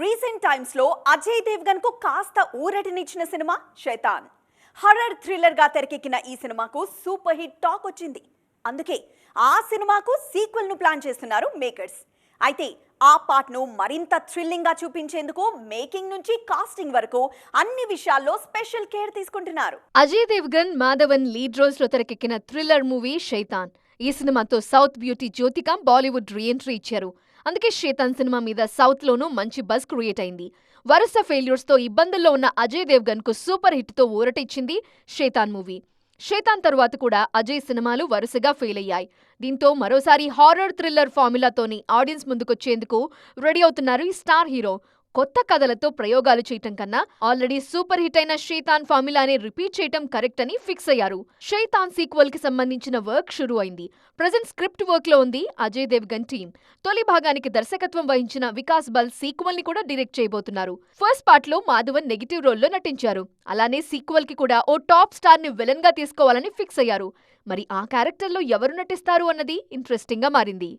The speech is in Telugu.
రీసెంట్ టైమ్స్లో అజయ్ దేవ్గన్కు కాస్త ఊరటినిచ్చిన సినిమా శైతాన్. హర్రర్ థ్రిల్లర్గా తెరకెక్కిన ఈ సినిమాకు సూపర్ హిట్ టాక్ వచ్చింది. అందుకే ఆ సినిమాకు సీక్వెల్ను ప్లాన్ చేస్తున్నారు మేకర్స్ అయితే ఆ పార్ట్ను మరింత థ్రిల్లింగ్గా చూపించేందుకు మేకింగ్ నుంచి కాస్టింగ్ వరకు అన్ని విషయాల్లో స్పెషల్ కేర్ తీసుకుంటున్నారు. అజయ్ దేవ్గన్ మాధవన్ లీడ్ రోల్స్లో తెరకెక్కిన థ్రిల్లర్ మూవీ శైతాన్. ఈ సినిమాతో south beauty Jyothika Bollywood reentry ఇచ్చారు. అందుకే శైతాన్ సినిమా మీద సౌత్ లోనూ మంచి బజ్ క్రియేట్ అయింది. వరుస ఫెయిల్యూర్స్తో ఇబ్బందుల్లో ఉన్న అజయ్ దేవ్గన్కు సూపర్ హిట్తో ఊరట మూవీ. శేతాన్ తరువాత కూడా అజయ్ సినిమాలు వరుసగా ఫెయిల్ అయ్యాయి. దీంతో మరోసారి హారర్ థ్రిల్లర్ ఫార్ములాతోని ఆడియన్స్ ముందుకొచ్చేందుకు రెడీ అవుతున్నారు ఈ స్టార్ హీరో. కొత్త కథలతో ప్రయోగాలు చేయటం కన్నా ఆల్రెడీ సూపర్ హిట్ అయిన షైతాన్ ఫార్ములాని రిపీట్ చేయటం కరెక్ట్ అని ఫిక్స్ అయ్యారు. షైతాన్ సీక్వెల్కి సంబంధించిన వర్క్ షురూ అయింది. ప్రజెంట్ స్క్రిప్ట్ వర్క్లో ఉంది అజయ్ దేవ్గన్ టీం తొలి భాగానికి దర్శకత్వం వహించిన వికాస్ బల్ సీక్వెల్ని కూడా డైరెక్ట్ చేయబోతున్నారు. ఫస్ట్ పార్ట్లో మాధవన్ నెగిటివ్ రోల్లో నటించారు. అలానే సీక్వెల్కి కూడా ఓ టాప్ స్టార్ని విలన్గా తీసుకోవాలని ఫిక్స్ అయ్యారు. మరి ఆ క్యారెక్టర్లో ఎవరు నటిస్తారు అన్నది ఇంట్రెస్టింగ్గా మారింది.